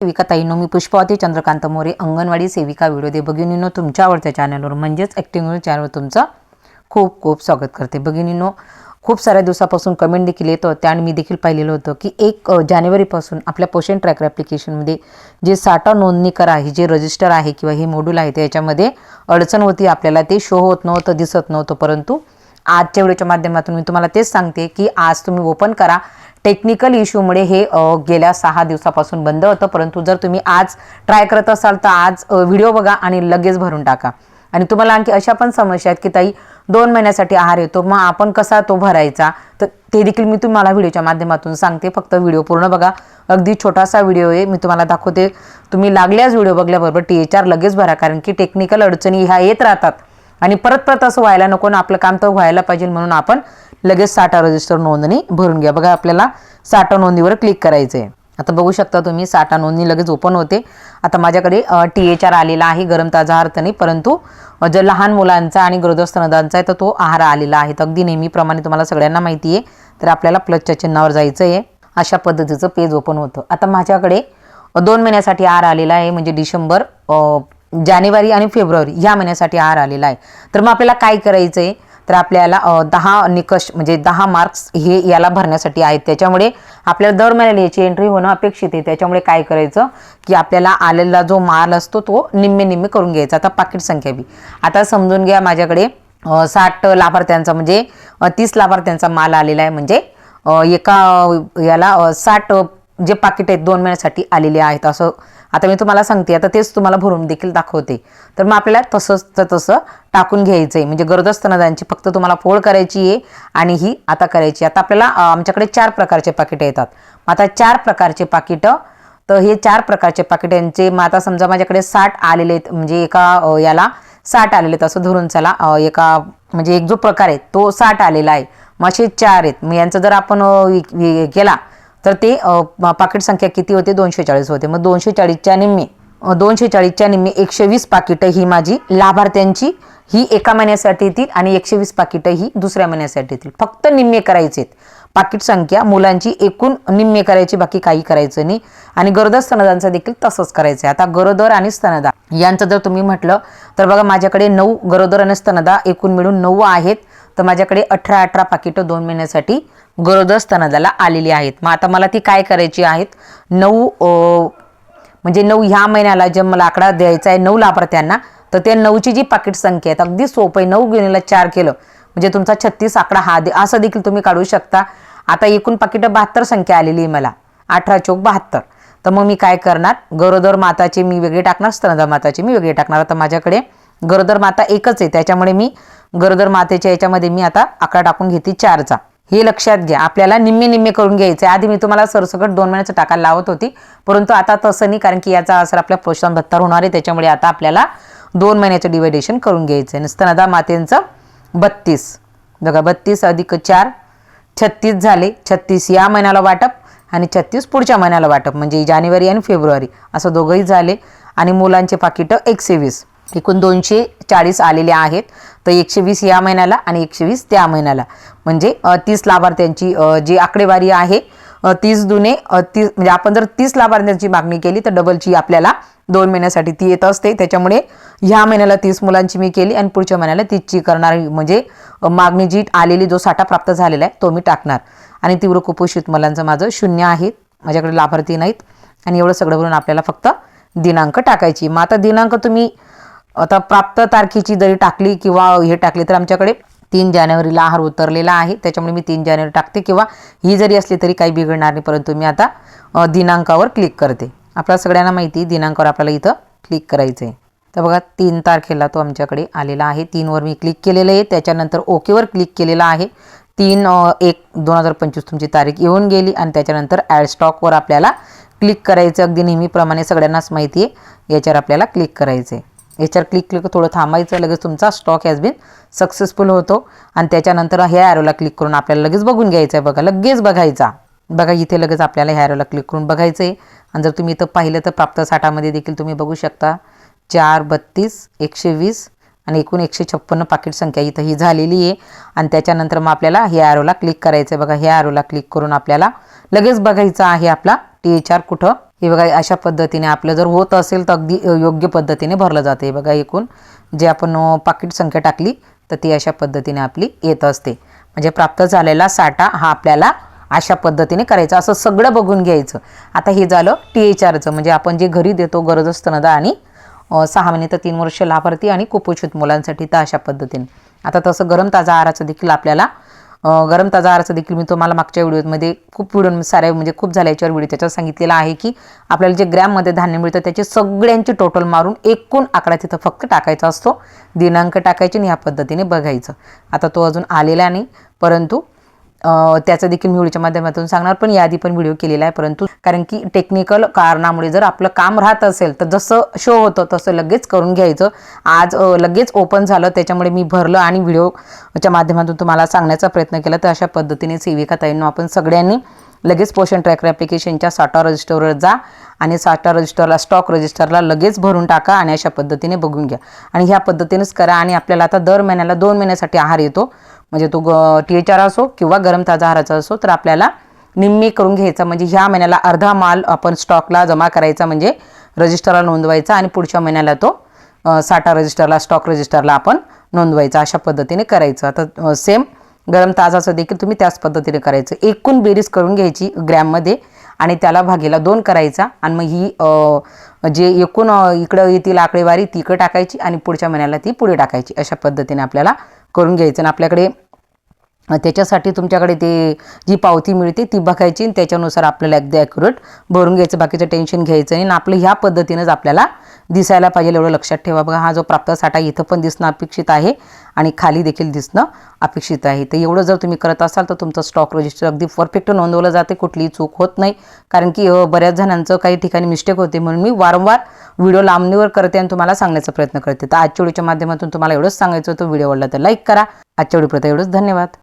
सेविका ताईनो मी पुष्पावती चंद्रकांत मोरे अंगणवाडी सेविका व्हिडिओ दे भगिनीनो तुमच्या आवडत्या चॅनलवर म्हणजेच ॲक्टिंग चॅनलवर तुमचं खूप खूप स्वागत करते. भगिनीनो खूप साऱ्या दिवसापासून कमेंट देखील येत होत्या आणि मी देखील पाहिलेलं होतं की एक जानेवारीपासून आपल्या पोषण ट्रॅकर ॲप्लिकेशनमध्ये जे साठा नोंदणी करा आहे जे रजिस्टर आहे किंवा हे मॉड्यूल आहे त्याच्यामध्ये अडचण होती आपल्याला ते शो होत नव्हतं दिसत नव्हतं. परंतु आजच्या व्हिडिओच्या माध्यमातून मी तुम्हाला तेच सांगते की आज तुम्ही ओपन करा. टेक्निकल इश्यूमुळे हे गेल्या सहा दिवसापासून बंद होतं. परंतु जर तुम्ही आज ट्राय करत असाल तर आज व्हिडिओ बघा आणि लगेच भरून टाका. आणि तुम्हाला आणखी अशा पण समस्या आहेत की ताई दोन महिन्यासाठी आहार येतो मग आपण कसा तो भरायचा? तर ते देखील मी तुम्हाला व्हिडिओच्या माध्यमातून सांगते. फक्त व्हिडिओ पूर्ण बघा. अगदी छोटासा व्हिडिओ आहे. मी तुम्हाला दाखवते. तुम्ही लागल्याच व्हिडिओ बघल्याबरोबर टी एच आर लगेच भरा. कारण की टेक्निकल अडचणी ह्या येत राहतात. आणि परत परत असं व्हायला नको ना आपलं काम तर व्हायला पाहिजे म्हणून आपण लगेच साठा रजिस्टर नोंदणी भरून घ्या. बघा आपल्याला साठा नोंदणीवर क्लिक करायचं आहे आता बघू शकता तुम्ही साठा नोंदणी लगेच ओपन होते. आता माझ्याकडे टी एच आर आलेला आहे गरम ताजा आहार तर नाही परंतु जर लहान मुलांचा आणि गरोदर आहे तर तो आहार आलेला आहे. अगदी नेहमीप्रमाणे तुम्हाला सगळ्यांना माहिती आहे तर आपल्याला प्लसच्या चिन्हावर जायचं आहे अशा पद्धतीचं पेज ओपन होतं. आता माझ्याकडे दोन महिन्यासाठी आहार आलेला आहे म्हणजे डिसेंबर जानेवारी आणि फेब्रुवारी ह्या महिन्यासाठी आहार आलेला आहे. तर मग आपल्याला काय करायचं आहे तर आपल्याला दहा निकष म्हणजे दहा मार्क्स हे याला भरण्यासाठी आहेत. त्याच्यामुळे आपल्याला दर महिन्याला याची एंट्री होणं अपेक्षित आहे. त्याच्यामुळे काय करायचं की आपल्याला आलेला जो माल असतो तो निम्मे निम्मे करून घ्यायचा. आता पाकिट संख्या बी. आता समजून घ्या माझ्याकडे साठ लाभार्थ्यांचा म्हणजे तीस लाभार्थ्यांचा माल आलेला आहे. म्हणजे एका याला साठ जे पाकिट आहेत दोन महिन्यासाठी आलेले आहेत. असं आता मी तुम्हाला सांगते आता तेच तुम्हाला भरून देखील दाखवते. तर मग आपल्याला तसंच तसं टाकून घ्यायचं आहे म्हणजे गरज स्तनदांची फक्त तुम्हाला फोड करायची आहे आणि ही आता करायची आता आपल्याला आमच्याकडे चार प्रकारचे पाकिटं येतात. मग आता चार प्रकारचे पाकिटं तर हे चार प्रकारचे पाकिट यांचे मग आता समजा माझ्याकडे साठ आलेले आहेत म्हणजे एका याला साठ आलेले आहेत असं धरून चला एका म्हणजे एक जो प्रकार आहे तो साठ आलेला आहे. मग असे चार आहेत. मग यांचं जर आपण केला तर ते पाकिट संख्या किती होते? दोनशे चाळीस होते. मग दोनशे चाळीसच्या निम्मे दोनशे चाळीसच्या निम्मे एकशे वीस पाकिटं ही माझी लाभार्थ्यांची ही एका महिन्यासाठी येतील आणि एकशे वीस पाकिटं ही दुसऱ्या महिन्यासाठी येतील. फक्त निम्मे करायचे आहेत पाकिट संख्या मुलांची एकूण निम्मे करायची बाकी काही करायचं नाही. आणि गरोदर स्तनदांचं देखील तसंच करायचं आहे आता गरोदर आणि स्तनदा यांचं जर तुम्ही म्हटलं तर बघा माझ्याकडे नऊ गरोदर आणि स्तनदा एकूण मिळून नऊ आहेत. तर माझ्याकडे अठरा अठरा पाकिटं दोन महिन्यासाठी गरोदर स्तनदाला आलेली आहेत. मग आता मला ती काय करायची आहेत? नऊ म्हणजे नऊ ह्या महिन्याला जे मला आकडा द्यायचा आहे नऊ लाभार्थ्यांना तर त्या नऊची जी पाकिट संख्या आहेत अगदी सोपं आहे. नऊ गुणीला चार केलं म्हणजे तुमचा छत्तीस आकडा हा दे असं देखील तुम्ही काढू शकता. आता एकूण पाकिटं बहात्तर संख्या आलेली आहे मला. अठरा चौक बहात्तर. तर मग मी काय करणार? गरोदर माताचे मी वेगळे टाकणार स्तनदा माताचे मी वेगळे टाकणार. आता माझ्याकडे गरोदर माता एकच आहे त्याच्यामुळे मी गरोदर मातेच्या याच्यामध्ये मी आता आकडा टाकून घेते चारचा. हे लक्षात घ्या. आपल्याला निम्मे निम्मे करून घ्यायचे. आधी मी तुम्हाला सरसकट दोन महिन्याचं टाकायला लावत होती. परंतु आता तसं नाही कारण की याचा असर आपल्या प्रोत्साहन भत्तर होणार आहे. त्याच्यामुळे आता आपल्याला दोन महिन्याचं डिवायडेशन करून घ्यायचं आहे स्तनदा मातेंचं बत्तीस. बघा बत्तीस अधिक चार छत्तीस झाले. छत्तीस या महिन्याला वाटप आणि छत्तीस पुढच्या महिन्याला वाटप. म्हणजे जानेवारी आणि फेब्रुवारी. असं दोघंही झाले. आणि मुलांचे पाकिटं एकशे वीस. एकूण दोनशे चाळीस आलेले आहेत. तर एकशे वीस या महिन्याला आणि एकशे वीस त्या महिन्याला. म्हणजे तीस लाभार्थ्यांची जी आकडेवारी आहे तीस दुने तीस म्हणजे आपण जर तीस लाभार्थ्यांची मागणी केली तर डबलची आपल्याला दोन महिन्यासाठी ती येत असते. त्याच्यामुळे ह्या महिन्याला तीस मुलांची मी केली आणि पुढच्या महिन्याला तीसची करणार म्हणजे मागणी जी आलेली जो साठा प्राप्त झालेला आहे तो मी टाकणार. आणि तीव्र कुपोषित मुलांचं माझं शून्य आहे. माझ्याकडे लाभार्थी नाहीत. आणि एवढं सगळं भरून आपल्याला फक्त दिनांक टाकायची. मग आता दिनांक तुम्ही आता प्राप्त तारखेची जरी टाकली किंवा हे टाकली तर आमच्याकडे तीन जानेवारीला आहार उतरलेला आहे. त्याच्यामुळे मी तीन जानेवारी टाकते किंवा ही जरी असली तरी काही बिघडणार नाही परंतु मी आता दिनांकावर क्लिक करते. आपल्या सगळ्यांना माहिती दिनांकावर आपल्याला इथं क्लिक करायचं आहे तर बघा तीन तारखेला तो आमच्याकडे आलेला आहे. तीनवर मी क्लिक केलेलं आहे. त्याच्यानंतर ओकेवर क्लिक केलेला आहे. तीन एक दोन हजार पंचवीस तुमची तारीख येऊन गेली आणि त्याच्यानंतर ॲड स्टॉकवर आपल्याला क्लिक करायचं. अगदी नेहमीप्रमाणे सगळ्यांनाच माहिती आहे. याच्यावर आपल्याला क्लिक करायचं आहे याच्यावर क्लिक क्लिक थोडं थांबायचं लगेच तुमचा स्टॉक हॅज बिन सक्सेसफुल होतो. आणि त्याच्यानंतर ह्या ॲरोला क्लिक करून आपल्याला लगेच बघून घ्यायचं आहे बघा लगेच बघायचा. बघा इथे लगेच आपल्याला ह्या ॲरोला क्लिक करून बघायचं आहे आणि जर तुम्ही इथं पाहिलं तर प्राप्त साठामध्ये देखील तुम्ही बघू शकता. चार बत्तीस एकशे वीस आणि एकूण एकशे छप्पन्न पाकिट संख्या इथं ही झालेली आहे. आणि त्याच्यानंतर मग आपल्याला ह्या ॲरोला क्लिक करायचं आहे बघा. ह्या ॲरोला क्लिक करून आपल्याला लगेच बघायचं आहे आपला टी एच आर कुठं? हे बघा अशा पद्धतीने आपलं जर होत असेल तर अगदी योग्य पद्धतीने भरलं जाते. हे बघा एकूण जे आपण पाकिट संख्या टाकली तर ती अशा पद्धतीने आपली येत असते. म्हणजे प्राप्त झालेला साठा हा आपल्याला अशा पद्धतीने करायचं. असं सगळं बघून घ्यायचं. आता हे झालं टी एच आरचं म्हणजे आपण जे घरी देतो गरज स्तनदा आणि सहा महिने तर तीन वर्ष लाभार्थी आणि कुपोषित मुलांसाठी तर अशा पद्धतीने. आता तसं गरम ताजा आहाराचं देखील आपल्याला गरम ताजा आहाराचं देखील मी तुम्हाला मागच्या व्हिडिओमध्ये खूप व्हिडिओ साऱ्या म्हणजे खूप झाल्या याच्यावर व्हिडिओ त्याच्यावर सांगितलेला आहे की आपल्याला जे ग्रॅममध्ये धान्य मिळतं त्याचे सगळ्यांची टोटल मारून एकूण आकडा तिथं फक्त टाकायचा असतो. दिनांक टाकायचे आणि ह्या पद्धतीने बघायचं. आता तो अजून आलेला नाही परंतु त्याचं देखील मी व्हिडिओच्या माध्यमातून सांगणार पण याआधी पण व्हिडिओ केलेला आहे परंतु कारण की टेक्निकल कारणामुळे जर आपलं काम राहत असेल तर जसं शो होतं तसं लगेच करून घ्यायचं. आज लगेच ओपन झालं त्याच्यामुळे मी भरलं आणि व्हिडिओच्या माध्यमातून तुम्हाला सांगण्याचा प्रयत्न केला. तर अशा पद्धतीने सेविका ताईंनो आपण सगळ्यांनी लगेच पोषण ट्रॅकर ॲप्लिकेशनच्या साठा रजिस्टरवर जा आणि साठा रजिस्टरला स्टॉक रजिस्टरला लगेच भरून टाका आणि अशा पद्धतीने बघून घ्या. आणि ह्या पद्धतीनेच करा आणि आपल्याला आता दर महिन्याला दोन महिन्यासाठी आहार येतो. म्हणजे तो टी एच आर असो किंवा गरम ताजा आहाराचा असो तर आपल्याला निम्मी करून घ्यायचा. म्हणजे ह्या महिन्याला अर्धा माल आपण स्टॉकला जमा करायचा म्हणजे रजिस्टरला नोंदवायचा आणि पुढच्या महिन्याला तो साठा रजिस्टरला स्टॉक रजिस्टरला आपण नोंदवायचा अशा पद्धतीने करायचं. आता सेम गरम ताजाचं देखील तुम्ही त्याच पद्धतीने करायचं. एकूण बेरीज करून घ्यायची ग्रॅममध्ये आणि त्याला भागीला दोन करायचा आणि मग ही जे एकूण इकडं येतील आकडेवारी ती इकडं टाकायची आणि पुढच्या महिन्याला ती पुढे टाकायची अशा पद्धतीने आपल्याला करून घ्यायचं. आणि आपल्याकडे त्याच्यासाठी तुमच्याकडे ते जी पावती मिळते ती बघायची आणि त्याच्यानुसार आपल्याला अगदी ॲक्युरेट भरून घ्यायचं. बाकीचं टेन्शन घ्यायचं नाही. आणि आपलं ह्या पद्धतीनंच आपल्याला दिसायला पाहिजे एवढं लक्षात ठेवा. बघा हा जो प्राप्त साठा इथं पण दिसणं अपेक्षित आहे आणि खाली देखील दिसणं अपेक्षित आहे. तर एवढं जर तुम्ही करत असाल तर तुमचं स्टॉक रजिस्टर अगदी परफेक्ट नोंदवलं जाते. कुठलीही चूक होत नाही. कारण की बऱ्याच जणांचं काही ठिकाणी मिस्टेक होते. म्हणून मी वारंवार व्हिडिओ लांबणीवर करते आणि तुम्हाला सांगण्याचा प्रयत्न करते. तर आजच्या व्हिडिओच्या माध्यमातून तुम्हाला एवढंच सांगायचं होतं. व्हिडिओ आवडला तर लाईक करा. आजच्या व्हिडिओप्रत एवढंच. धन्यवाद.